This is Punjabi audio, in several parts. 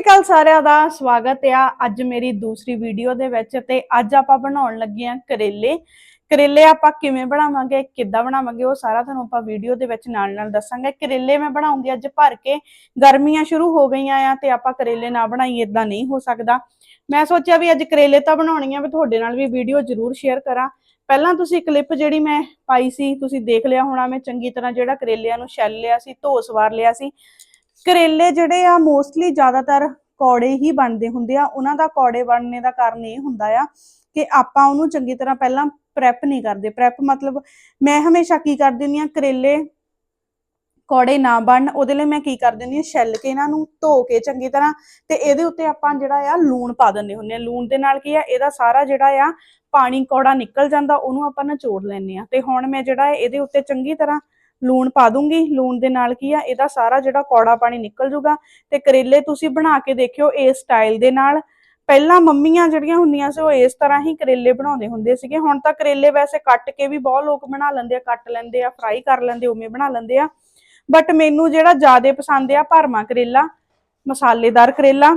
ਸਤਿ ਸ਼੍ਰੀ ਅਕਾਲ ਸਾਰਿਆਂ ਦਾ ਸਵਾਗਤ ਆ ਅੱਜ ਮੇਰੀ ਦੂਸਰੀ ਵੀਡੀਓ ਦੇ ਵਿੱਚ ਤੇ ਅੱਜ ਆਪਾਂ ਬਣਾਉਣ ਲੱਗੇ ਆ ਕਰੇਲੇ। ਕਰੇਲੇ ਆਪਾਂ ਕਿਵੇਂ ਬਣਾਵਾਂਗੇ, ਕਿੱਦਾਂ ਬਣਾਵਾਂਗੇ ਉਹ ਸਾਰਾ ਤੁਹਾਨੂੰ ਆਪਾਂ ਵੀਡੀਓ ਦੇ ਵਿੱਚ ਨਾਲ ਨਾਲ ਦੱਸਾਂਗੇ। ਕਰੇਲੇ ਮੈਂ ਬਣਾਉਂਗੀ ਅੱਜ ਭਰ ਕੇ, ਗਰਮੀਆਂ ਸ਼ੁਰੂ ਹੋ ਗਈਆਂ ਆ ਤੇ ਆਪਾਂ ਕਰੇਲੇ ਨਾ ਬਣਾਈਏ ਇਦਾਂ ਨਹੀਂ ਹੋ ਸਕਦਾ। ਮੈਂ ਸੋਚਿਆ ਵੀ ਅੱਜ ਕਰੇਲੇ ਤਾਂ ਬਣਾਉਣੀ ਆ ਵੀ ਤੁਹਾਡੇ ਨਾਲ ਵੀ ਵੀਡੀਓ ਜ਼ਰੂਰ ਸ਼ੇਅਰ ਕਰਾਂ। ਪਹਿਲਾਂ ਤੁਸੀਂ ਕਲਿੱਪ ਜਿਹੜੀ ਮੈਂ ਪਾਈ ਸੀ, ਤੁਸੀਂ ਦੇਖ ਲਿਆ ਹੋਣਾ, ਮੈਂ ਚੰਗੀ ਤਰ੍ਹਾਂ ਜਿਹੜਾ ਕਰੇਲਿਆਂ ਨੂੰ ਛਿੱਲ ਲਿਆ ਸੀ, ਧੋ ਸਵਾਰ ਲਿਆ ਸੀ। ਕਰੇਲੇ ਜਿਹੜੇ ਆ ਮੋਸਟਲੀ ਜ਼ਿਆਦਾਤਰ ਕੌੜੇ ਹੀ ਬਣਦੇ ਹੁੰਦੇ ਆ। ਉਹਨਾਂ ਦਾ ਕੌੜੇ ਬਣਨੇ ਦਾ ਕਾਰਨ ਇਹ ਹੁੰਦਾ ਆ ਕਿ ਆਪਾਂ ਉਹਨੂੰ ਚੰਗੀ ਤਰ੍ਹਾਂ ਪਹਿਲਾਂ ਪ੍ਰੈਪ ਨਹੀਂ ਕਰਦੇ। ਪ੍ਰੈਪ ਮਤਲਬ ਮੈਂ ਹਮੇਸ਼ਾ ਕੀ ਕਰ ਦਿੰਦੀ ਆ ਕਰੇਲੇ ਕੌੜੇ ਨਾ ਬਣ ਉਹਦੇ ਲਈ ਮੈਂ ਕੀ ਕਰ ਦਿੰਦੀ ਆ ਛਿੱਲ ਕੇ ਇਹਨਾਂ ਨੂੰ ਧੋ ਕੇ ਚੰਗੀ ਤਰ੍ਹਾਂ ਤੇ ਇਹਦੇ ਉੱਤੇ ਆਪਾਂ ਜਿਹੜਾ ਆ, ਲੂਣ ਪਾ ਦਿੰਦੇ ਹੁੰਦੇ ਆ ਲੂਣ ਦੇ ਨਾਲ ਕੀ ਆ, ਇਹਦਾ ਸਾਰਾ ਜਿਹੜਾ ਆ, ਪਾਣੀ ਕੌੜਾ ਨਿਕਲ ਜਾਂਦਾ, ਉਹਨੂੰ ਆਪਾਂ ਨਿਚੋੜ ਲੈਂਦੇ ਆ ਤੇ ਹੁਣ ਮੈਂ ਜਿਹੜਾ ਇਹਦੇ ਉੱਤੇ ਚੰਗੀ ਤਰ੍ਹਾਂ ਲੂਣ ਪਾ ਦੂੰਗੀ। ਲੂਣ ਦੇ ਨਾਲ ਕੀ ਆ, ਇਹਦਾ ਸਾਰਾ ਜਿਹੜਾ ਕੌੜਾ ਪਾਣੀ ਨਿਕਲ ਜੂਗਾ ਤੇ ਕਰੇਲੇ ਤੁਸੀਂ ਬਣਾ ਕੇ ਦੇਖਿਓ ਇਸ ਸਟਾਈਲ ਦੇ ਨਾਲ। ਪਹਿਲਾਂ ਮੰਮੀਆਂ ਜਿਹੜੀਆਂ ਹੁੰਦੀਆਂ ਸੀ, ਉਹ ਇਸ ਤਰ੍ਹਾਂ ਹੀ ਕਰੇਲੇ ਬਣਾਉਂਦੇ ਹੁੰਦੇ ਸੀਗੇ। ਹੁਣ ਤਾਂ ਕਰੇਲੇ ਵੈਸੇ ਕੱਟ ਕੇ ਵੀ ਬਹੁਤ ਲੋਕ ਬਣਾ ਲੈਂਦੇ ਆ, ਕੱਟ ਲੈਂਦੇ ਆ ਫਰਾਈ ਕਰ ਲੈਂਦੇ, ਉਵੇਂ ਬਣਾ ਲੈਂਦੇ ਆ। ਬਟ ਮੈਨੂੰ ਜਿਹੜਾ ਜ਼ਿਆਦਾ ਪਸੰਦ ਆ ਭਰਮਾ ਕਰੇਲਾ, ਮਸਾਲੇਦਾਰ ਕਰੇਲਾ।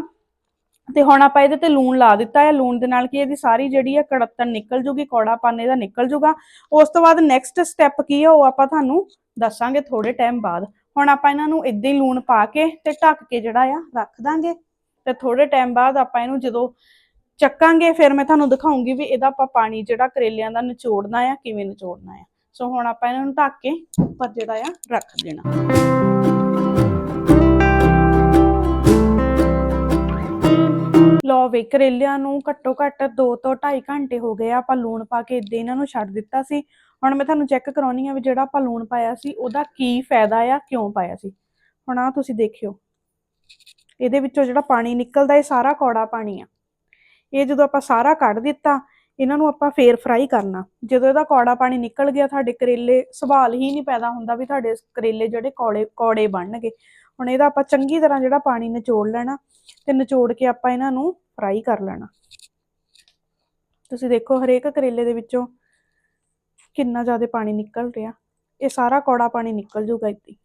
ਤੇ ਹੁਣ ਆਪਾਂ ਇਹਦੇ ਤੇ ਲੂਣ ਲਾ ਦਿੱਤਾ ਹੈ ਲੂਣ ਦੇ ਨਾਲ ਕੀ ਇਹਦੀ ਸਾਰੀ ਜਿਹੜੀ ਹੈ ਕੜੱਤਣ ਨਿਕਲ ਜੂਗੀ, ਕੌੜਾ ਪਾਣੇ ਦਾ ਨਿਕਲ ਜੂਗਾ। ਉਸ ਤੋਂ ਬਾਅਦ ਨੈਕਸਟ ਸਟੈਪ ਕੀ ਹੈ ਉਹ ਆਪਾਂ ਤੁਹਾਨੂੰ ਦੱਸਾਂਗੇ ਥੋੜੇ ਟਾਈਮ ਬਾਅਦ। ਹੁਣ ਆਪਾਂ ਇਹਨਾਂ ਨੂੰ ਇਦਾਂ ਹੀ ਲੂਣ ਪਾ ਕੇ ਤੇ ਢੱਕ ਕੇ ਜਿਹੜਾ ਆ, ਰੱਖ ਦਾਂਗੇ। ਤੇ ਥੋੜੇ ਟਾਈਮ ਬਾਅਦ ਆਪਾਂ ਇਹਨੂੰ ਜਦੋਂ ਚੱਕਾਂਗੇ, ਫਿਰ ਮੈਂ ਤੁਹਾਨੂੰ ਦਿਖਾਉਂਗੀ ਵੀ ਇਹਦਾ ਆਪਾਂ ਪਾਣੀ ਜਿਹੜਾ ਕਰੇਲਿਆਂ ਦਾ ਨਿਚੋੜਨਾ ਆ, ਕਿਵੇਂ ਨਿਚੋੜਨਾ ਆ। ਸੋ ਹੁਣ ਆਪਾਂ ਇਹਨਾਂ ਨੂੰ ਢੱਕ ਕੇ ਉੱਪਰ ਜਿਹੜਾ ਆ, ਰੱਖ ਦੇਣਾ। ਲੋ ਵੇ, ਕਰੇਲਿਆਂ ਨੂੰ ਘੱਟੋ ਘੱਟ 2 ਤੋਂ 2.5 ਘੰਟੇ ਹੋ ਗਏ ਆ ਆਪਾਂ ਲੂਣ ਪਾ ਕੇ ਇਦਾਂ ਇਹਨਾਂ ਨੂੰ ਛੱਡ ਦਿੱਤਾ ਸੀ। ਹੁਣ ਮੈਂ ਤੁਹਾਨੂੰ ਚੈੱਕ ਕਰਾਉਣੀ ਆ ਵੀ ਜਿਹੜਾ ਆਪਾਂ ਲੂਣ ਪਾਇਆ ਸੀ, ਉਹਦਾ ਕੀ ਫਾਇਦਾ ਆ, ਕਿਉਂ ਪਾਇਆ ਸੀ? ਹੁਣ ਆ ਤੁਸੀਂ ਦੇਖਿਓ। ਇਹਦੇ ਵਿੱਚੋਂ ਜਿਹੜਾ ਪਾਣੀ ਨਿਕਲਦਾ, ਇਹ ਸਾਰਾ ਕੌੜਾ ਪਾਣੀ ਆ। ਇਹ ਜਦੋਂ ਆਪਾਂ ਸਾਰਾ ਕੱਢ ਦਿੱਤਾ, ਇਹਨਾਂ ਨੂੰ ਆਪਾਂ ਫੇਰ ਫਰਾਈ ਕਰਨਾ। ਜਦੋਂ ਇਹਦਾ ਕੌੜਾ ਪਾਣੀ ਨਿਕਲ ਗਿਆ, ਤੁਹਾਡੇ ਕਰੇਲੇ ਸਵਾਲ ਹੀ ਨਹੀਂ ਪੈਦਾ ਹੁੰਦਾ ਵੀ ਤੁਹਾਡੇ ਕਰੇਲੇ ਜਿਹੜੇ ਕੌੜੇ ਕੌੜੇ ਬਣਨਗੇ। ਹੁਣ ਇਹਦਾ ਆਪਾਂ ਚੰਗੀ ਤਰ੍ਹਾਂ ਜਿਹੜਾ ਪਾਣੀ ਨਿਚੋੜ ਲੈਣਾ ਤੇ ਨਿਚੋੜ ਕੇ ਆਪਾਂ ਇਹਨਾਂ ਨੂੰ ਫਰਾਈ ਕਰ ਲੈਣਾ। ਤੁਸੀਂ ਦੇਖੋ ਹਰੇਕ ਕਰੇਲੇ ਦੇ ਵਿੱਚੋਂ ਕਿੰਨਾ ਜ਼ਿਆਦਾ ਪਾਣੀ ਨਿਕਲ ਰਿਹਾ। ਇਹ ਸਾਰਾ ਕੌੜਾ ਪਾਣੀ ਨਿਕਲ ਜੂਗਾ ਇੱਥੇ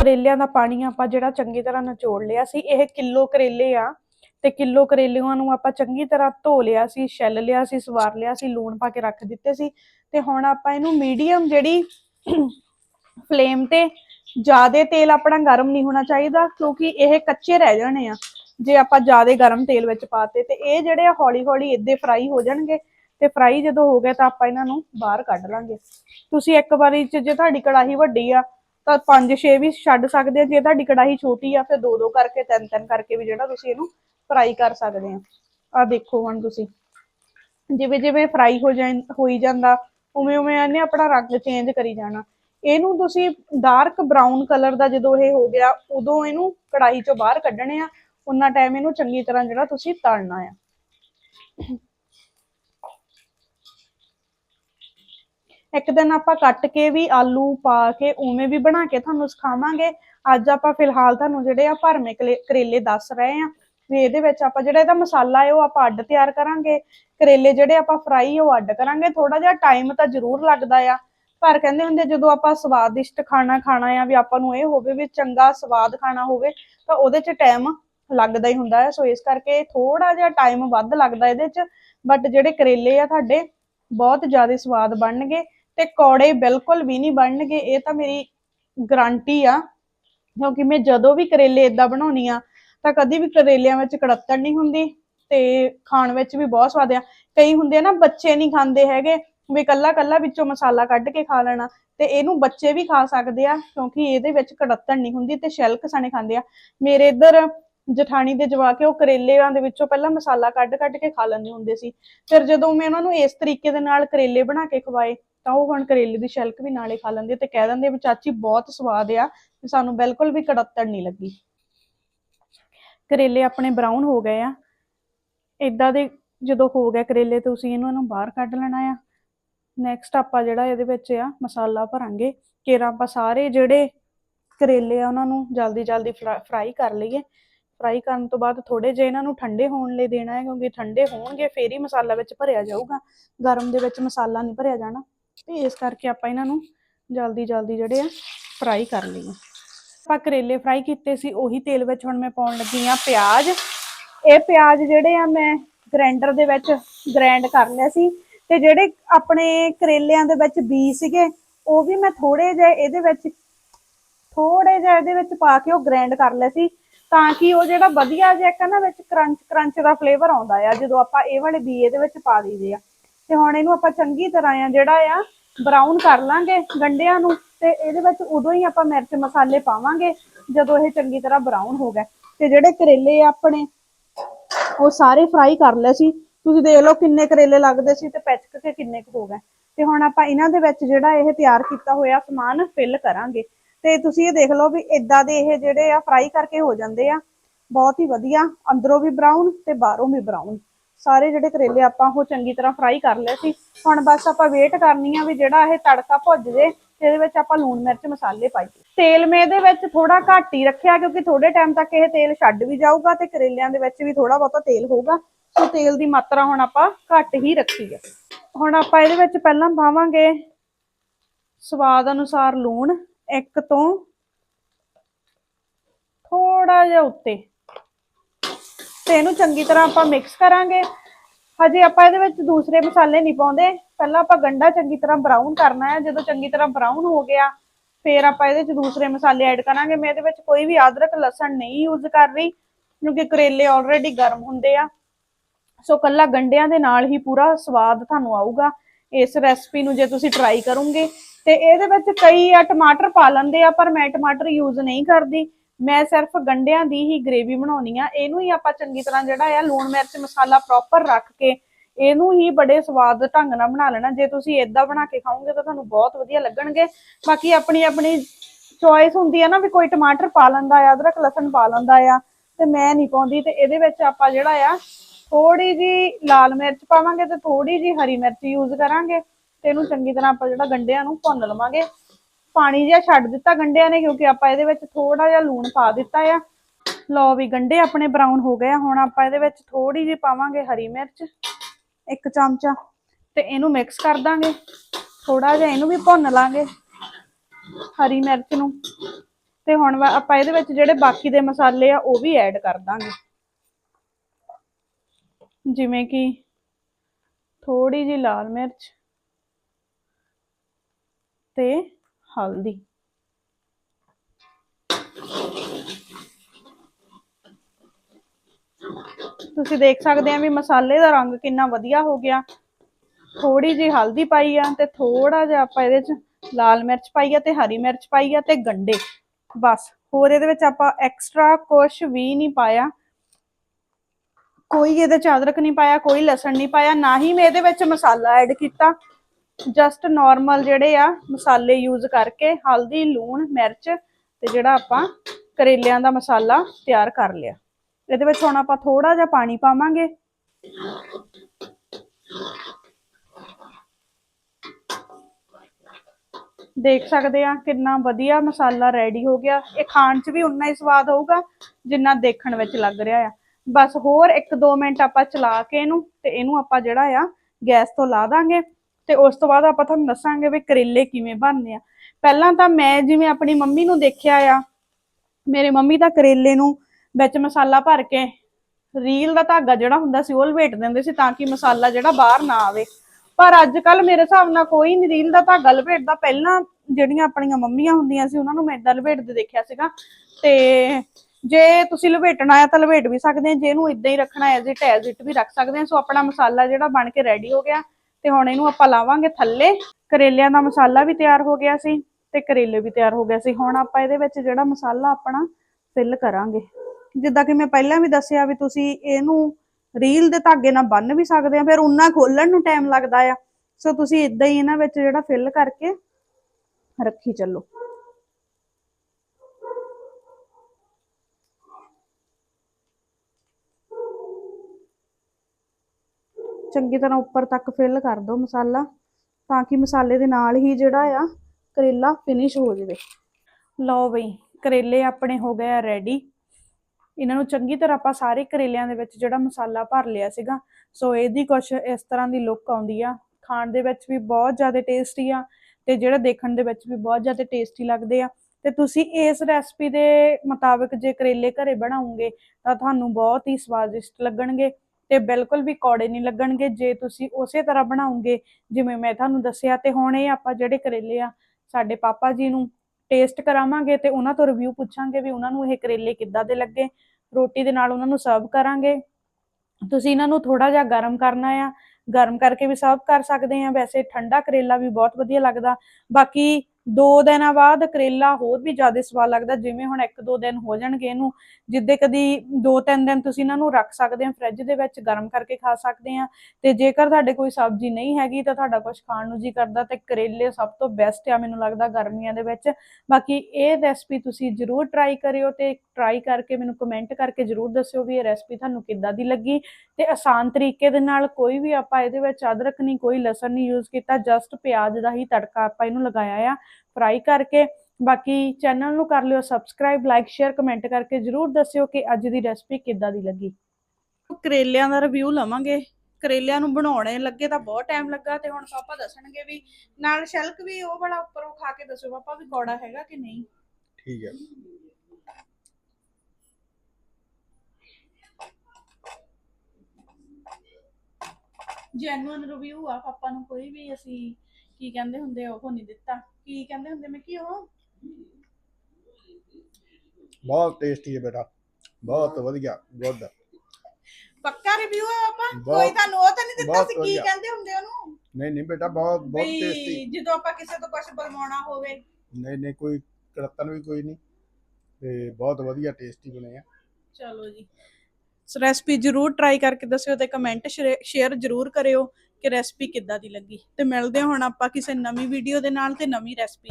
ਕਰੇਲਿਆਂ ਦਾ ਪਾਣੀ ਆਪਾਂ ਜਿਹੜਾ ਚੰਗੀ ਤਰ੍ਹਾਂ ਨਿਚੋੜ ਲਿਆ ਸੀ, ਇਹ ਕਿਲੋ ਕਰੇਲੇ ਆ। ਤੇ ਕਿਲੋ ਕਰੇਲਿਆਂ ਨੂੰ ਆਪਾਂ ਚੰਗੀ ਤਰ੍ਹਾਂ ਧੋ ਲਿਆ ਸੀ, ਛਿੱਲ ਲਿਆ ਸੀ, ਸਵਾਰ ਲਿਆ ਸੀ, ਲੂਣ ਪਾ ਕੇ ਰੱਖ ਦਿੱਤੇ ਸੀ ਤੇ ਹੁਣ ਆਪਾਂ ਇਹਨੂੰ ਮੀਡੀਅਮ ਜਿਹੜੀ ਫਲੇਮ ਤੇ ਜਿਆਦੇ ਤੇਲ ਆਪਣਾ ਗਰਮ ਨਹੀਂ ਹੋਣਾ ਚਾਹੀਦਾ ਕਿਉਂਕਿ ਇਹ ਕੱਚੇ ਰਹਿ ਜਾਣੇ ਆ। ਜੇ ਆਪਾਂ ਜਿਆਦੇ ਗਰਮ ਤੇਲ ਵਿੱਚ ਪਾਤੇ ਤੇ ਇਹ ਜਿਹੜੇ ਆ ਹੌਲੀ ਹੌਲੀ ਇੱਦੇ ਫਰਾਈ ਹੋ ਜਾਣਗੇ ਤੇ ਫਰਾਈ ਜਦੋਂ ਹੋ ਗਏ ਤਾਂ ਆਪਾਂ ਇਹਨਾਂ ਨੂੰ ਬਾਹਰ ਕੱਢ ਲਾਂਗੇ। ਤੁਸੀਂ ਇੱਕ ਵਾਰੀ ਚ ਜੇ ਤੁਹਾਡੀ ਕੜਾਹੀ ਵੱਡੀ ਆ ਤਾਂ 5-6 ਵੀ ਛੱਡ ਸਕਦੇ ਆ, ਜੇ ਤੁਹਾਡੀ ਕੜਾਹੀ ਛੋਟੀ ਆ ਫਿਰ 2-2 ਕਰਕੇ 3-3 ਕਰਕੇ ਵੀ ਜਿਹੜਾ ਤੁਸੀਂ ਇਹਨੂੰ ਫਰਾਈ ਕਰ ਸਕਦੇ ਆ ਆ ਦੇਖੋ ਹੁਣ ਤੁਸੀਂ। ਜਿਵੇਂ ਜਿਵੇਂ ਫਰਾਈ ਹੋ ਜਾਂ ਹੋਈ ਜਾਂਦਾ, ਉਵੇਂ ਉਵੇਂ ਇਹਨੇ ਆਪਣਾ ਰੰਗ ਚੇਂਜ ਕਰੀ ਜਾਣਾ। ਇਹਨੂੰ ਤੁਸੀਂ ਡਾਰਕ ਬਰਾਊਨ ਕਲਰ ਦਾ ਜਦੋਂ ਇਹ ਹੋ ਗਿਆ, ਉਦੋਂ ਇਹਨੂੰ ਕੜਾਹੀ ਚੋਂ ਬਾਹਰ ਕੱਢਣੇ ਆ। ਉਹਨਾਂ ਟਾਈਮ ਇਹਨੂੰ ਚੰਗੀ ਤਰ੍ਹਾਂ ਜਿਹੜਾ ਤੁਸੀਂ ਤਲਣਾ ਆ। ਇੱਕ ਦਿਨ ਆਪਾਂ ਕੱਟ ਕੇ ਵੀ ਆਲੂ ਪਾ ਕੇ ਉਵੇਂ ਵੀ ਬਣਾ ਕੇ ਤੁਹਾਨੂੰ ਸਿਖਾਵਾਂਗੇ। ਅੱਜ ਆਪਾਂ ਫਿਲਹਾਲ ਤੁਹਾਨੂੰ ਜਿਹੜੇ ਆ ਭਰਮੇ ਕਲੇ- ਕਰੇਲੇ ਦੱਸ ਰਹੇ ਆ। ਵੀ ਇਹਦੇ ਵਿੱਚ ਆਪਾਂ ਜਿਹੜਾ ਇਹਦਾ ਮਸਾਲਾ ਹੈ, ਉਹ ਆਪਾਂ ਅੱਡ ਤਿਆਰ ਕਰਾਂਗੇ। ਕਰੇਲੇ ਜਿਹੜੇ ਆਪਾਂ ਫਰਾਈ ਉਹ ਅੱਡ ਕਰਾਂਗੇ। ਥੋੜਾ ਜਿਹਾ ਟਾਈਮ ਤਾਂ ਜ਼ਰੂਰ ਲੱਗਦਾ ਆ। ਪਰ ਕਹਿੰਦੇ ਹੁੰਦੇ, ਜਦੋਂ ਆਪਾਂ ਸਵਾਦਿਸ਼ਟ ਖਾਣਾ ਖਾਣਾ ਆ, ਵੀ ਆਪਾਂ ਨੂੰ ਇਹ ਹੋਵੇ ਵੀ ਚੰਗਾ ਸਵਾਦ ਖਾਣਾ ਹੋਵੇ, ਤਾਂ ਉਹਦੇ 'ਚ ਟਾਈਮ ਲੱਗਦਾ ਹੀ ਹੁੰਦਾ ਹੈ। ਸੋ ਇਸ ਕਰਕੇ ਥੋੜਾ ਜਿਹਾ ਟਾਈਮ ਵੱਧ ਲੱਗਦਾ ਇਹਦੇ 'ਚ। ਬਟ ਜਿਹੜੇ ਕਰੇਲੇ ਆ ਤੁਹਾਡੇ, ਬਹੁਤ ਜ਼ਿਆਦਾ ਸਵਾਦ ਬਣਨਗੇ ਤੇ ਕੌੜੇ ਬਿਲਕੁਲ ਵੀ ਨਹੀਂ ਬਣਨਗੇ। ਇਹ ਤਾਂ ਮੇਰੀ ਗਰੰਟੀ ਆ, ਕਿਉਂਕਿ ਮੈਂ ਜਦੋਂ ਵੀ ਕਰੇਲੇ ਇਦਾਂ ਬਣਾਉਣੀ ਆ ਤਾਂ ਕਦੀ ਵੀ ਕਰੇਲਿਆਂ ਵਿੱਚ ਕੜੱਤਣ ਨਹੀਂ ਹੁੰਦੀ ਤੇ ਖਾਣ ਵਿੱਚ ਵੀ ਬਹੁਤ ਸਵਾਦ ਆ। ਕਈ ਹੁੰਦੇ ਆ ਨਾ, ਬੱਚੇ ਨਹੀਂ ਖਾਂਦੇ ਹੈਗੇ, ਵੀ ਕੱਲਾ ਕੱਲਾ ਵਿੱਚੋਂ ਮਸਾਲਾ ਕੱਢ ਕੇ ਖਾ ਲੈਣਾ ਤੇ ਇਹਨੂੰ ਬੱਚੇ ਵੀ ਖਾ ਸਕਦੇ ਆ, ਕਿਉਂਕਿ ਇਹਦੇ ਵਿੱਚ ਕੜੱਤਣ ਨਹੀਂ ਹੁੰਦੀ ਤੇ ਸ਼ੈਲਕ ਸਣੇ ਖਾਂਦੇ ਆ। ਮੇਰੇ ਇੱਧਰ ਜਠਾਣੀ ਦੇ ਜਵਾਕ ਉਹ ਕਰੇਲਿਆਂ ਦੇ ਵਿੱਚੋਂ ਪਹਿਲਾਂ ਮਸਾਲਾ ਕੱਢ ਕੱਢ ਕੇ ਖਾ ਲੈਂਦੇ ਹੁੰਦੇ ਸੀ। ਫਿਰ ਜਦੋਂ ਮੈਂ ਉਹਨਾਂ ਨੂੰ ਇਸ ਤਰੀਕੇ ਦੇ ਨਾਲ ਕਰੇਲੇ ਬਣਾ ਕੇ ਖਵਾਏ, ਤਾਂ ਉਹ ਹੁਣ ਕਰੇਲੇ ਦੀ ਸ਼ੈਲਕ ਵੀ ਨਾਲੇ ਖਾ ਲੈਂਦੇ ਤੇ ਕਹਿ ਦਿੰਦੇ ਵੀ ਚਾਚੀ ਬਹੁਤ ਸਵਾਦ ਆ ਸਾਨੂੰ ਬਿਲਕੁਲ ਵੀ ਕੜੱਤਣ ਨਹੀਂ ਲੱਗੀ। ਕਰੇਲੇ ਆਪਣੇ ਬਰਾਊਨ ਹੋ ਗਏ ਆ। ਇਦਾਂ ਦੇ ਜਦੋਂ ਹੋ ਗਿਆ ਕਰੇਲੇ ਤੁਸੀਂ ਇਹਨਾਂ ਨੂੰ ਬਾਹਰ ਕੱਢ ਲੈਣਾ ਆ। ਨੈਕਸਟ ਆਪਾਂ ਜਿਹੜਾ ਇਹਦੇ ਵਿੱਚ ਆ ਮਸਾਲਾ ਭਰਾਂਗੇ। ਕੇਰਾ ਆਪਾਂ ਸਾਰੇ ਜਿਹੜੇ ਕਰੇਲੇ ਆ ਉਹਨਾਂ ਨੂੰ ਜਲਦੀ ਜਲਦੀ ਫਰਾਈ ਕਰ ਲਈਏ। ਫਰਾਈ ਕਰਨ ਤੋਂ ਬਾਅਦ ਥੋੜੇ ਜਿਹੇ ਇਹਨਾਂ ਨੂੰ ਠੰਡੇ ਹੋਣ ਲਈ ਦੇਣਾ ਹੈ ਕਿਉਂਕਿ ਠੰਡੇ ਹੋਣਗੇ ਫੇਰ ਹੀ ਮਸਾਲਾ ਵਿੱਚ ਭਰਿਆ ਜਾਊਗਾ। ਗਰਮ ਦੇ ਵਿੱਚ ਮਸਾਲਾ ਨਹੀਂ ਭਰਿਆ ਜਾਣਾ। ਤੇ ਇਸ ਕਰਕੇ ਆਪਾਂ ਇਹਨਾਂ ਨੂੰ ਜਲਦੀ ਜਲਦੀ ਜਿਹੜੇ ਆ ਫਰਾਈ ਕਰ ਲਈਏ। ਆਪਾਂ ਕਰੇਲੇ ਫਰਾਈ ਕੀਤੇ ਸੀ, ਉਹੀ ਤੇਲ ਵਿੱਚ ਹੁਣ ਮੈਂ ਪਾਉਣ ਲੱਗੀ ਆ ਪਿਆਜ਼। ਇਹ ਪਿਆਜ਼ ਜਿਹੜੇ ਆ ਮੈਂ ਗ੍ਰਾਈਂਡਰ ਦੇ ਵਿੱਚ ਗ੍ਰਾਈਂਡ ਕਰ ਲਿਆ ਸੀ ਤੇ ਜਿਹੜੇ ਆਪਣੇ ਕਰੇਲਿਆਂ ਦੇ ਵਿੱਚ ਬੀ ਸੀਗੇ, ਉਹ ਵੀ ਮੈਂ ਥੋੜੇ ਜਿਹੇ ਇਹਦੇ ਵਿੱਚ ਥੋੜੇ ਜਿਹਾ ਇਹਦੇ ਵਿੱਚ ਪਾ ਕੇ ਉਹ ਗ੍ਰਾਈਂਡ ਕਰ ਲਿਆ ਸੀ ਤਾਂ ਕਿ ਉਹ ਜਿਹੜਾ ਵਧੀਆ ਜਿਹਾ ਇੱਕ ਨਾ ਵਿੱਚ ਕਰੰਚ ਕਰੰਚ ਦਾ ਫਲੇਵਰ ਆਉਂਦਾ ਆ, ਜਦੋਂ ਆਪਾਂ ਇਹ ਵਾਲੇ ਬੀ ਇਹਦੇ ਵਿੱਚ ਪਾ ਦਈਦੇ ਆ। ਤੇ ਹੁਣ ਇਹਨੂੰ ਆਪਾਂ ਚੰਗੀ ਤਰ੍ਹਾਂ ਆ ਜਿਹੜਾ ਆ ਬਰਾਊਨ ਕਰ ਲਾਂਗੇ ਗੰਡਿਆਂ ਨੂੰ। ਤੇ ਇਹਦੇ ਵਿੱਚ ਉਦੋਂ ਹੀ ਆਪਾਂ ਮਿਰਚ ਮਸਾਲੇ ਪਾਵਾਂਗੇ, ਜਦੋਂ ਇਹ ਚੰਗੀ ਤਰ੍ਹਾਂ ਬਰਾਊਨ ਹੋ ਗਏ। ਤੇ ਜਿਹੜੇ ਕਰੇਲੇ ਆਪਣੇ, ਉਹ ਸਾਰੇ ਫਰਾਈ ਕਰ ਲਏ ਸੀ। ਤੁਸੀਂ ਦੇਖ ਲਓ ਕਿੰਨੇ ਕਰੇਲੇ ਲੱਗਦੇ ਸੀ ਤੇ ਪੈਚਕ ਕੇ ਕਿੰਨੇ ਕੁ ਹੋ ਗਏ। ਤੇ ਹੁਣ ਆਪਾਂ ਇਹਨਾਂ ਦੇ ਵਿੱਚ ਜਿਹੜਾ ਇਹ ਤਿਆਰ ਕੀਤਾ ਹੋਇਆ ਸਮਾਨ ਫਿਲ ਕਰਾਂਗੇ। ਤੇ ਤੁਸੀਂ ਇਹ ਦੇਖ ਲਓ ਵੀ ਇਦਾਂ ਦੇ ਇਹ ਜਿਹੜੇ ਆ ਫਰਾਈ ਕਰਕੇ ਹੋ ਜਾਂਦੇ ਆ। ਬਹੁਤ ਹੀ ਵਧੀਆ, ਅੰਦਰੋਂ ਵੀ ਬਰਾਊਨ ਤੇ ਬਾਹਰੋਂ ਵੀ ਬਰਾਊਨ ਸਾਰੇ ਜਿਹੜੇ ਕਰੇਲੇ ਆਪਾਂ ਉਹ ਚੰਗੀ ਤਰ੍ਹਾਂ ਫਰਾਈ ਕਰ ਲਏ ਸੀ। ਹੁਣ ਬਸ ਆਪਾਂ ਵੇਟ ਕਰਨੀ ਆ ਵੀ ਜਿਹੜਾ ਇਹ ਤੜਕਾ ਭੁੱਜ ਜੇ ਇਹਦੇ ਵਿੱਚ ਆਪਾਂ ਲੂਣ ਮਿਰਚ ਮਸਾਲੇ ਪਾਈਏ ਤੇਲ ਮੈਂ ਇਹਦੇ ਵਿੱਚ ਥੋੜਾ ਘੱਟ ਹੀ ਰੱਖਿਆ ਕਿਉਂਕਿ ਥੋੜੇ ਟਾਈਮ ਤੱਕ ਇਹ ਤੇਲ ਛੱਡ ਵੀ ਜਾਊਗਾ ਤੇ ਕਰੇਲਿਆਂ ਦੇ ਵਿੱਚ ਵੀ ਥੋੜਾ ਬਹੁਤਾ ਤੇਲ ਹੋਊਗਾ। ਸੋ ਤੇਲ ਦੀ ਮਾਤਰਾ ਹੁਣ ਆਪਾਂ ਘੱਟ ਹੀ ਰੱਖੀ ਹੈ। ਹੁਣ ਆਪਾਂ ਇਹਦੇ ਵਿੱਚ ਪਹਿਲਾਂ ਪਾਵਾਂਗੇ ਸਵਾਦ ਅਨੁਸਾਰ ਲੂਣ ਇੱਕ ਤੋਂ ਥੋੜਾ ਜਿਹਾ ਉੱਤੇ। ਤੇ ਇਹਨੂੰ ਚੰਗੀ ਤਰ੍ਹਾਂ ਆਪਾਂ ਮਿਕਸ ਕਰਾਂਗੇ। ਹਜੇ ਆਪਾਂ ਇਹਦੇ ਵਿੱਚ ਦੂਸਰੇ ਮਸਾਲੇ ਨਹੀਂ ਪਾਉਂਦੇ। ਪਹਿਲਾਂ ਆਪਾਂ ਗੰਡਾ ਚੰਗੀ ਤਰ੍ਹਾਂ ਬਰਾਊਨ ਕਰਨਾ ਹੈ। ਜਦੋਂ ਚੰਗੀ ਤਰ੍ਹਾਂ ਬਰਾਊਨ ਹੋ ਗਿਆ, ਫਿਰ ਆਪਾਂ ਇਹਦੇ ਵਿੱਚ ਦੂਸਰੇ ਮਸਾਲੇ ਐਡ ਕਰਾਂਗੇ। ਮੈਂ ਇਹਦੇ ਵਿੱਚ ਕੋਈ ਵੀ ਅਦਰਕ, ਲਸਣ ਨਹੀਂ ਯੂਜ਼ ਕਰ ਰਹੀ, ਕਿਉਂਕਿ ਕਰੇਲੇ ਆਲਰੇਡੀ ਗਰਮ ਹੁੰਦੇ ਆ। ਸੋ ਕੱਲਾ ਗੰਡਿਆਂ ਦੇ ਨਾਲ ਹੀ ਪੂਰਾ ਸਵਾਦ ਤੁਹਾਨੂੰ ਆਊਗਾ। ਇਸ ਰੈਸਪੀ ਨੂੰ ਜੇ ਤੁਸੀਂ ਟਰਾਈ ਕਰੋਗੇ, ਤੇ ਇਹਦੇ ਵਿੱਚ ਕਈ ਆ ਟਮਾਟਰ ਪਾ ਲੈਂਦੇ ਆ, ਪਰ ਮੈਂ ਟਮਾਟਰ ਯੂਜ਼ ਨਹੀਂ ਕਰਦੀ। ਮੈਂ ਸਿਰਫ ਗੰਡਿਆਂ ਦੀ ਹੀ ਗ੍ਰੇਵੀ ਬਣਾਉਣੀ ਆ, ਇਹਨੂੰ ਹੀ ਆਪਾਂ ਚੰਗੀ ਤਰ੍ਹਾਂ ਜਿਹੜਾ ਆ ਲੂਣ ਮਿਰਚ ਮਸਾਲਾ ਪ੍ਰੋਪਰ ਰੱਖ ਕੇ ਇਹਨੂੰ ਹੀ ਬੜੇ ਸਵਾਦ ਢੰਗ ਨਾਲ ਬਣਾ ਲੈਣਾ। ਜੇ ਤੁਸੀਂ ਇਦਾਂ ਬਣਾ ਕੇ ਖਾਓਗੇ ਤਾਂ ਤੁਹਾਨੂੰ ਬਹੁਤ ਵਧੀਆ ਲੱਗਣਗੇ। ਬਾਕੀ ਆਪਣੀ ਆਪਣੀ ਚੋਇਸ ਹੁੰਦੀ ਆ ਨਾ ਵੀ ਕੋਈ ਟਮਾਟਰ ਪਾ ਲੈਂਦਾ ਆ, ਅਦਰਕ ਲਸਣ ਪਾ ਲੈਂਦਾ ਆ, ਤੇ ਮੈਂ ਨਹੀਂ ਪਾਉਂਦੀ, ਤੇ ਇਹਦੇ ਵਿੱਚ ਆਪਾਂ ਜਿਹੜਾ ਆ ਥੋੜੀ ਜੀ ਲਾਲ ਮਿਰਚ ਪਾਵਾਂਗੇ ਤੇ ਥੋੜੀ ਜੀ ਹਰੀ ਮਿਰਚ ਯੂਜ਼ ਕਰਾਂਗੇ। ਤੇ ਇਹਨੂੰ ਚੰਗੀ ਤਰ੍ਹਾਂ ਆਪਾਂ ਜਿਹੜਾ ਗੰਡਿਆਂ ਨੂੰ ਭੁੰਨ ਲਵਾਂਗੇ। ਪਾਣੀ ਜਿਹਾ ਛੱਡ ਦਿੱਤਾ ਗੰਢਿਆਂ ਨੇ, ਕਿਉਂਕਿ ਆਪਾਂ ਇਹਦੇ ਵਿੱਚ ਥੋੜਾ ਜਿਹਾ ਲੂਣ ਪਾ ਦਿੱਤਾ ਆ। ਲਓ ਵੀ ਗੰਡੇ ਆਪਣੇ ਬਰਾਊਨ ਹੋ ਗਏ ਆ, ਹੁਣ ਆਪਾਂ ਇਹਦੇ ਵਿੱਚ ਥੋੜੀ ਜਿਹੀ ਪਾਵਾਂਗੇ ਹਰੀ ਮਿਰਚ, ਇੱਕ ਚਮਚਾ, ਤੇ ਇਹਨੂੰ ਮਿਕਸ ਕਰ ਦਾਂਗੇ। ਥੋੜਾ ਜਿਹਾ ਇਹਨੂੰ ਵੀ ਭੁੰਨ ਲਾਂਗੇ ਹਰੀ ਮਿਰਚ ਨੂੰ। ਤੇ ਹੁਣ ਆਪਾਂ ਇਹਦੇ ਵਿੱਚ ਜਿਹੜੇ ਬਾਕੀ ਦੇ ਮਸਾਲੇ ਆ, ਉਹ ਵੀ ਐਡ ਕਰ ਦਾਂਗੇ। ਜਿਵੇਂ ਕਿ ਥੋੜੀ ਜਿਹੀ ਲਾਲ ਮਿਰਚ ਤੇ ਹਲਦੀ। ਤੁਸੀਂ ਦੇਖ ਸਕਦੇ ਆ ਵੀ ਮਸਾਲੇ ਦਾ ਰੰਗ ਕਿੰਨਾ ਵਧੀਆ ਹੋ ਗਿਆ। ਥੋੜੀ ਜਿਹੀ ਹਲਦੀ ਪਾਈ ਆ ਤੇ ਥੋੜਾ ਜਿਹਾ ਆਪਾਂ ਇਹਦੇ ਚ ਲਾਲ ਮਿਰਚ ਪਾਈ ਆ ਤੇ ਹਰੀ ਮਿਰਚ ਪਾਈ ਆ ਤੇ ਗੰਡੇ। ਬਸ, ਹੋਰ ਇਹਦੇ ਵਿੱਚ ਆਪਾਂ ਐਕਸਟਰਾ ਕੁਝ ਵੀ ਨਹੀਂ ਪਾਇਆ। ਕੋਈ ਇਹਦੇ ਚ ਅਦਰਕ ਨਹੀਂ ਪਾਇਆ, ਕੋਈ ਲਸਣ ਨਹੀਂ ਪਾਇਆ, ਨਾ ਹੀ ਮੈਂ ਇਹਦੇ ਵਿੱਚ ਮਸਾਲਾ ਐਡ ਕੀਤਾ। ਜਸਟ ਨਾਰਮਲ ਜਿਹੜੇ ਆ, ਮਸਾਲੇ ਯੂਜ਼ ਕਰਕੇ ਹਲਦੀ, ਲੂਣ, ਮਿਰਚ ਤੇ ਜਿਹੜਾ ਆਪਾਂ ਕਰੇਲਿਆਂ ਦਾ ਮਸਾਲਾ ਤਿਆਰ ਕਰ ਲਿਆ। ਇਹਦੇ ਵਿੱਚ ਹੁਣ ਆਪਾਂ ਥੋੜਾ ਜਿਹਾ ਪਾਣੀ ਪਾਵਾਂਗੇ। ਦੇਖ ਸਕਦੇ ਆ ਕਿੰਨਾ ਵਧੀਆ ਮਸਾਲਾ ਰੈਡੀ ਹੋ ਗਿਆ। ਇਹ ਖਾਣ 'ਚ ਵੀ ਉਨਾ ਹੀ ਸਵਾਦ ਹੋਊਗਾ ਜਿੰਨਾ ਦੇਖਣ ਵਿੱਚ ਲੱਗ ਰਿਹਾ ਆ। ਬਸ ਹੋਰ 1-2 ਮਿੰਟ ਆਪਾਂ ਚਲਾ ਕੇ ਇਹਨੂੰ ਤੇ ਇਹਨੂੰ ਆਪਾਂ ਜਿਹੜਾ ਆ, ਗੈਸ ਤੋਂ ਲਾ ਦਾਂਗੇ। ਤੇ ਉਸ ਤੋਂ ਬਾਅਦ ਆਪਾਂ ਤੁਹਾਨੂੰ ਦੱਸਾਂਗੇ ਵੀ ਕਰੇਲੇ ਕਿਵੇਂ ਬਣਦੇ ਆ। ਪਹਿਲਾਂ ਤਾਂ ਮੈਂ ਜਿਵੇਂ ਆਪਣੀ ਮੰਮੀ ਨੂੰ ਦੇਖਿਆ ਆ, ਮੇਰੇ ਮੰਮੀ ਤਾਂ ਕਰੇਲੇ ਨੂੰ ਵਿੱਚ ਮਸਾਲਾ ਭਰ ਕੇ ਰੀਲ ਦਾ ਧਾਗਾ ਜਿਹੜਾ ਹੁੰਦਾ ਸੀ ਉਹ ਲਪੇਟ ਦਿੰਦੇ ਸੀ ਤਾਂ ਕਿ ਮਸਾਲਾ ਜਿਹੜਾ ਬਾਹਰ ਨਾ ਆਵੇ। ਪਰ ਅੱਜ ਕੱਲ ਮੇਰੇ ਹਿਸਾਬ ਨਾਲ ਕੋਈ ਨਹੀਂ ਰੀਲ ਦਾ ਧਾਗਾ ਲਪੇਟਦਾ। ਪਹਿਲਾਂ ਜਿਹੜੀਆਂ ਆਪਣੀਆਂ ਮੰਮੀਆਂ ਹੁੰਦੀਆਂ ਸੀ, ਉਹਨਾਂ ਨੂੰ ਮੈਂ ਇਦਾਂ ਲਵੇਟਦੇ ਦੇਖਿਆ ਸੀਗਾ। ਤੇ ਜੇ ਤੁਸੀਂ ਲਪੇਟਣਾ ਆ ਤਾਂ ਲਪੇਟ ਵੀ ਸਕਦੇ ਆ, ਜੇ ਇਹਨੂੰ ਇਦਾਂ ਹੀ ਰੱਖਣਾ ਐਜ਼ ਇਟ ਐਜ਼ ਇਟ ਵੀ ਰੱਖ ਸਕਦੇ ਆ, ਸੋ ਆਪਣਾ ਮਸਾਲਾ ਜਿਹੜਾ ਬਣ ਕੇ ਰੈਡੀ ਹੋ ਗਿਆ। ਤੇ ਹੁਣ ਇਹਨੂੰ ਆਪਾਂ ਲਾਵਾਂਗੇ ਥੱਲੇ। ਕਰੇਲਿਆਂ ਦਾ ਮਸਾਲਾ ਵੀ ਤਿਆਰ ਹੋ ਗਿਆ ਸੀ ਤੇ ਕਰੇਲੇ ਵੀ ਤਿਆਰ ਹੋ ਗਿਆ ਸੀ। ਹੁਣ ਆਪਾਂ ਇਹਦੇ ਵਿੱਚ ਜਿਹੜਾ ਮਸਾਲਾ ਆਪਣਾ ਫਿਲ ਕਰਾਂਗੇ। ਜਿੱਦਾਂ ਕਿ ਮੈਂ ਪਹਿਲਾਂ ਵੀ ਦੱਸਿਆ ਵੀ ਤੁਸੀਂ ਇਹਨੂੰ ਰੀਲ ਦੇ ਧਾਗੇ ਨਾਲ ਬੰਨ ਵੀ ਸਕਦੇ ਆ, ਫਿਰ ਉਹਨਾਂ ਖੋਲਣ ਨੂੰ ਟਾਈਮ ਲੱਗਦਾ ਆ। ਸੋ ਤੁਸੀਂ ਇਦਾਂ ਹੀ ਇਹਨਾਂ ਵਿੱਚ ਜਿਹੜਾ ਫਿਲ ਕਰਕੇ ਰੱਖੀ ਚੱਲੋ। ਚੰਗੀ ਤਰ੍ਹਾਂ ਉੱਪਰ ਤੱਕ ਫਿਲ ਕਰ ਦਿਓ ਮਸਾਲਾ, ਤਾਂ ਕਿ ਮਸਾਲੇ ਦੇ ਨਾਲ ਹੀ ਜਿਹੜਾ ਆ, ਕਰੇਲਾ ਫਿਨਿਸ਼ ਹੋ ਜਾਵੇ। ਲਓ ਬਈ, ਕਰੇਲੇ ਆਪਣੇ ਹੋ ਗਏ ਆ ਰੈਡੀ ਇਹਨਾਂ ਨੂੰ ਚੰਗੀ ਤਰ੍ਹਾਂ ਆਪਾਂ ਸਾਰੇ ਕਰੇਲਿਆਂ ਦੇ ਵਿੱਚ ਜਿਹੜਾ ਮਸਾਲਾ ਭਰ ਲਿਆ ਸੀਗਾ, ਸੋ ਇਹਦੀ ਕੁਛ ਇਸ ਤਰ੍ਹਾਂ ਦੀ ਲੁੱਕ ਆਉਂਦੀ ਆ। ਖਾਣ ਦੇ ਵਿੱਚ ਵੀ ਬਹੁਤ ਜ਼ਿਆਦਾ ਟੇਸਟੀ ਆ, ਤੇ ਜਿਹੜਾ ਦੇਖਣ ਦੇ ਵਿੱਚ ਵੀ ਬਹੁਤ ਜ਼ਿਆਦਾ ਟੇਸਟੀ ਲੱਗਦੇ ਆ। ਤੇ ਤੁਸੀਂ ਇਸ ਰੈਸਪੀ ਦੇ ਮੁਤਾਬਕ ਜੇ ਕਰੇਲੇ ਘਰੇ ਬਣਾਉਂਗੇ, ਤਾਂ ਤੁਹਾਨੂੰ ਬਹੁਤ ਹੀ ਸਵਾਦਿਸ਼ਟ ਲੱਗਣਗੇ। ਤੇ ਬਿਲਕੁਲ ਵੀ ਕੌੜੇ ਨਹੀਂ ਲੱਗਣਗੇ, ਜੇ ਤੁਸੀਂ ਉਸੇ ਤਰ੍ਹਾਂ ਬਣਾਉਂਗੇ, ਜਿਵੇਂ ਮੈਂ ਤੁਹਾਨੂੰ ਦੱਸਿਆ, ਤੇ ਹੁਣ ਇਹ ਆਪਾਂ ਜਿਹੜੇ ਕਰੇਲੇ ਆ, ਸਾਡੇ ਪਾਪਾ ਜੀ ਨੂੰ ਟੇਸਟ ਕਰਾਵਾਂਗੇ ਤੇ ਉਹਨਾਂ ਤੋਂ ਰਿਵਿਊ ਪੁੱਛਾਂਗੇ ਵੀ ਉਹਨਾਂ ਨੂੰ ਇਹ ਕਰੇਲੇ ਕਿੱਦਾਂ ਦੇ ਲੱਗੇ, ਰੋਟੀ ਦੇ ਨਾਲ ਉਹਨਾਂ ਨੂੰ ਸਰਵ ਕਰਾਂਗੇ। ਤੁਸੀਂ ਇਹਨਾਂ ਨੂੰ ਥੋੜਾ ਜਿਹਾ ਗਰਮ ਕਰਨਾ ਆ, ਗਰਮ ਕਰਕੇ ਵੀ ਸਰਵ ਕਰ ਸਕਦੇ ਆ, ਵੈਸੇ ਠੰਡਾ ਕਰੇਲਾ ਵੀ ਬਹੁਤ ਵਧੀਆ ਲੱਗਦਾ, ਬਾਕੀ ਦੋ ਦਿਨਾਂ ਬਾਅਦ ਕਰੇਲਾ ਹੋਰ ਵੀ ਜ਼ਿਆਦਾ ਸਵਾਦ ਲੱਗਦਾ, ਜਿਵੇਂ ਹੁਣ ਇੱਕ ਦੋ ਦਿਨ ਹੋ ਜਾਣਗੇ ਇਹਨੂੰ, ਜਿੱਦੇ ਕਦੀ ਦੋ ਤਿੰਨ ਦਿਨ ਤੁਸੀਂ ਇਹਨਾਂ ਨੂੰ ਰੱਖ ਸਕਦੇ ਹੋ, ਫ੍ਰਿਜ ਦੇ ਵਿੱਚ ਗਰਮ ਕਰਕੇ ਖਾ ਸਕਦੇ ਆ, ਤੇ ਜੇਕਰ ਤੁਹਾਡੇ ਕੋਈ ਸਬਜ਼ੀ ਨਹੀਂ ਹੈਗੀ ਤਾਂ ਤੁਹਾਡਾ ਕੁਝ ਖਾਣ ਨੂੰ ਜੀ ਕਰਦਾ, ਤੇ ਕਰੇਲੇ ਸਭ ਤੋਂ ਬੈਸਟ ਆ ਮੈਨੂੰ ਲੱਗਦਾ ਗਰਮੀਆਂ ਦੇ ਵਿੱਚ। ਬਾਕੀ ਇਹ ਰੈਸਪੀ ਤੁਸੀਂ ਜਰੂਰ ਟਰਾਈ ਕਰਿਓ ਤੇ ਟਰਾਈ ਕਰਕੇ ਮੈਨੂੰ ਕਮੈਂਟ ਕਰਕੇ ਜਰੂਰ ਦੱਸਿਓ ਵੀ ਇਹ ਰੈਸਪੀ ਤੁਹਾਨੂੰ ਕਿੱਦਾਂ ਦੀ ਲੱਗੀ, ਤੇ ਆਸਾਨ ਤਰੀਕੇ ਦੇ ਨਾਲ ਕੋਈ ਵੀ ਆਪਾਂ ਇਹਦੇ ਵਿੱਚ ਅਦਰਕ ਨਹੀਂ ਕੋਈ ਲਸਣ ਨਹੀਂ ਯੂਜ਼ ਕੀਤਾ ਜਸਟ ਪਿਆਜ਼ ਦਾ ਹੀ ਤੜਕਾ ਆਪਾਂ ਇਹਨੂੰ ਲਗਾਇਆ ਆ। ਫਰਾਈ ਕਰਕੇ। ਬਾਕੀ ਚੈਨਲ ਨੂੰ ਕਰ ਲਿਓ ਸਬਸਕ੍ਰਾਈਬ ਲਾਈਕ ਸ਼ੇਅਰ ਕਮੈਂਟ ਕਰਕੇ ਜਰੂਰ ਦੱਸਿਓ ਕਿ ਅੱਜ ਦੀ ਰੈਸਪੀ ਕਿੱਦਾਂ ਦੀ ਲੱਗੀ। ਕਰੇਲਿਆਂ ਦਾ ਰਿਵਿਊ ਲਵਾਂਗੇ। ਕਰੇਲਿਆਂ ਨੂੰ ਬਣਾਉਣੇ ਲੱਗੇ ਤਾਂ ਬਹੁਤ ਟਾਈਮ ਲੱਗਾ ਤੇ ਹੁਣ ਪਾਪਾ ਦੱਸਣਗੇ ਵੀ ਨਾਲ ਸ਼ਲਕ ਵੀ ਉਹ ਵਾਲਾ ਉੱਪਰੋਂ ਖਾ ਕੇ ਦੱਸੋ ਪਾਪਾ ਵੀ ਕੌੜਾ ਹੈਗਾ ਕਿ ਨਹੀਂ। ਠੀਕ ਹੈ ਜੈਨੂਅਨ ਰਿਵਿਊ ਆ ਪਾਪਾ ਨੂੰ ਕੋਈ ਵੀ ਅਸੀਂ ਕੀ ਕਹਿੰਦੇ ਹੁੰਦੇ ਉਹ ਨਹੀਂ ਦਿੱਤਾ। ਕੀ ਕਹਿੰਦੇ ਹੁੰਦੇ ਮੈਂ ਕੀ ਉਹ? ਬਹੁਤ ਟੇਸਟੀ ਹੈ ਬੇਟਾ। ਬਹੁਤ ਵਧੀਆ ਗੁੱਡ ਪੱਕਾ ਰਿਵਿਊ ਆ ਪਾਪਾ? ਕੋਈ ਤੁਹਾਨੂੰ ਉਹ ਤਾਂ ਨਹੀਂ ਦਿੱਤਾ ਸੀ ਕੀ। ਕਹਿੰਦੇ ਹੁੰਦੇ ਉਹਨੂੰ? ਨਹੀਂ ਨਹੀਂ ਬੇਟਾ ਬਹੁਤ ਬਹੁਤ ਟੇਸਟੀ ਜਦੋਂ ਆਪਾਂ ਕਿਸੇ ਤੋਂ ਕੁਝ ਬਣਵਾਉਣਾ ਹੋਵੇ। ਨਹੀਂ ਨਹੀਂ ਕੋਈ ਕਰਤਨ ਵੀ ਕੋਈ ਨਹੀਂ। ਤੇ ਬਹੁਤ ਵਧੀਆ ਟੇਸਟੀ ਬਣੇ ਆ। ਚਲੋ ਜੀ। ਸੋ ਰੈਸਪੀ ਜਰੂਰ ਟਰਾਈ ਕਰਕੇ ਦੱਸਿਓ ਤੇ ਕਮੈਂਟ ਸ਼ੇਅਰ ਜਰੂਰ ਕਰਿਓ। ਕਿ ਰੈਸਪੀ ਕਿੱਦਾਂ ਦੀ ਲੱਗੀ? ਤੇ ਮਿਲਦੇ ਹਾਂ ਹੁਣ ਆਪਾਂ ਕਿਸੇ ਨਵੀਂ ਵੀਡੀਓ ਦੇ ਨਾਲ ਤੇ ਨਵੀਂ ਰੈਸਪੀ